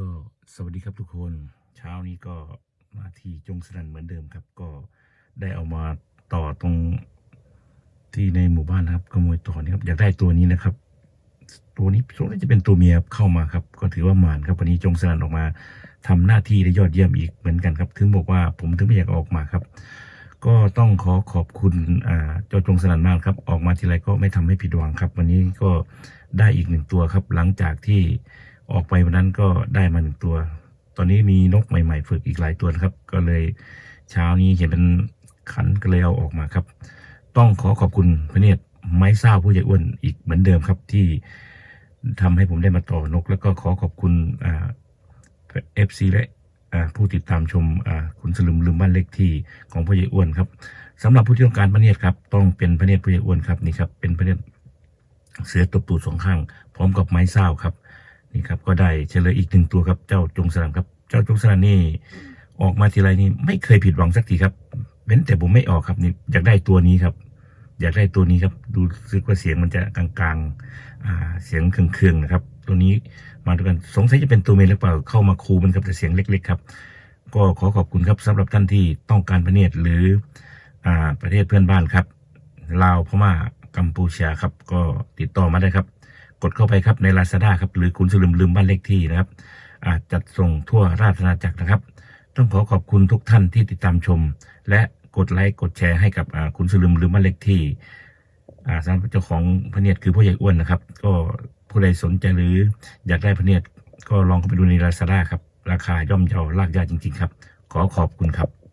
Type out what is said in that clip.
ก็สวัสดีครับทุกคนเช้านี้ก็มาที่จงสนันเหมือนเดิมครับ ก็ได้เอามาต่อตรงที่ในหมู่บ้านนะครับขโมยต่อนี่ครับอยากได้ตัวนี้นะครับ ตัวนี้ตัวนี้จะเป็นตัวเมียเข้ามาครับ ก็ถือว่าหมานครับวันนี้จงสนันออกมาทำหน้าที่ได้ยอดเยี่ยมอีกเหมือนกันครับ ถึงบอกว่าผมถึงไม่อยากออกมาครับ ก็ต้องขอขอบคุณอ่าเจ้าจงสนันมากครับ ออกมาทีไรก็ไม่ทำให้ผิดหวังครับ วันนี้ก็ได้อีกหนึ่งตัวครับ หลังจากที่ ออกไปวันนั้นก็ได้มาหนึ่งตัว ตอนนี้มีนกใหม่ ๆ ฝึกอีกหลายตัวนะครับ ก็เลยเช้านี้เห็นเป็นขันก็เลยเอาออกมาครับ ต้องขอขอบคุณพระเนตรไม้เศร้าผู้ใหญ่อ้วนอีกเหมือนเดิมครับที่ทำให้ผมได้มาต่อนก แล้วก็ขอขอบคุณเอฟซีและผู้ติดตามชมคุณสลึมลืมบ้านเล็กที่ของพ่อใหญ่อ้วนครับสำหรับผู้ที่ต้องการพระเนตรครับต้องเป็นพระเนตรผู้ใหญ่อ้วนครับนี่ครับเป็นพระเนตรเสือตบตูดสองข้าง พร้อมกับไม้เศร้าครับ นี่ครับก็ได้เฉลยอีกหนึ่งตัวครับเจ้าจงสลันครับ เจ้าจงสลันนี่ออกมาทีไรนี่ไม่เคยผิดหวังสักทีครับเว้นแต่ผมไม่ออกครับนี่อยากได้ตัวนี้ครับ อยากได้ตัวนี้ครับ ดูซึกว่าเสียงมันจะกลางๆเสียงเครื่องๆนะครับ ตัวนี้มาด้วยกันสงสัยจะเป็นตัวเมนหรือเปล่าเข้ามาคูมันครับแต่เสียงเล็ก ๆ ครับ ก็ขอขอบคุณครับสำหรับท่านที่ต้องการพระเนตรหรืออประเทศเพื่อนบ้านครับลาวพม่ากัมพูชาครับ ก็ติดต่อมาได้ครับ กดเข้าไปครับใน Lazada ครับหรือคุณสลืมลืมบ้านเลขที่นะครับอาจจัดส่งทั่วราชอาณาจักรนะครับ ต้องขอขอบคุณทุกท่านที่ติดตามชม และกดไลค์กดแชร์ให้กับคุณสลืมลืมบ้านเลขที่อ่ารเจ้าของพระเนียดคือพ่อใหญ่อ้วนนะครับ ก็ผู้ใดสนใจหรืออยากได้พระเนียดก็ลองเข้าไปดูใน Lazada ครับราคาย่อมเยาลากยาจริง ๆ ครับ ขอขอบคุณครับ